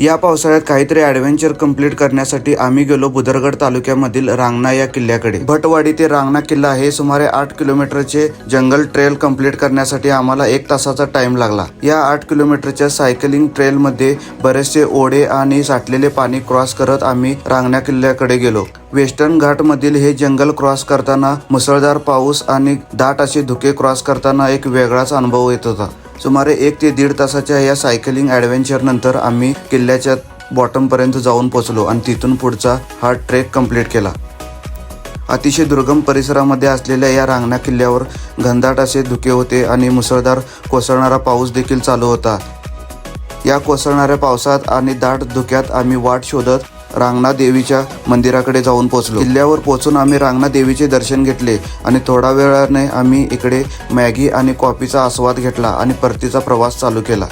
या पावसाळ्यात काहीतरी ॲडव्हेंचर कंप्लीट करण्यासाठी आम्ही गेलो बुदरगड तालुक्यामधील रांगणा या किल्ल्याकडे. भटवाडी ते रांगणा किल्ला हे सुमारे आठ किलोमीटरचे जंगल ट्रेल कंप्लीट करण्यासाठी आम्हाला एक तासाचा टाइम लागला. या आठ किलोमीटरच्या सायकलिंग ट्रेलमध्ये बरेचसे ओढे आणि साठलेले पाणी क्रॉस करत आम्ही रांगणा किल्ल्याकडे गेलो. वेस्टर्न घाटमधील हे जंगल क्रॉस करताना मुसळधार पाऊस आणि दाट असे धुके क्रॉस करताना एक वेगळाच अनुभव येत होता. सुमारे एक ते दीड तासाच्या या सायकलिंग ॲडव्हेंचर नंतर आम्ही किल्ल्याच्या बॉटम पर्यंत जाऊन पोचलो आणि तिथून पुढचा हा ट्रेक कंप्लीट केला. अतिशय दुर्गम परिसरामध्ये असलेल्या या रांगणा किल्ल्यावर घनदाट असे धुके होते आणि मुसळधार कोसळणारा पाऊस देखील चालू होता. या कोसळणाऱ्या पावसात आणि दाट धुक्यात आम्ही वाट शोधत रांगणा देवीच्या मंदिराकडे जाऊन पोचलो किल्ल्यावर पोचून आम्ही रांगणा देवीचे दर्शन घेतले आणि थोडा वेळाने आम्ही इकडे मॅगी आणि कॉफीचा आस्वाद घेतला आणि परतीचा प्रवास चालू केला.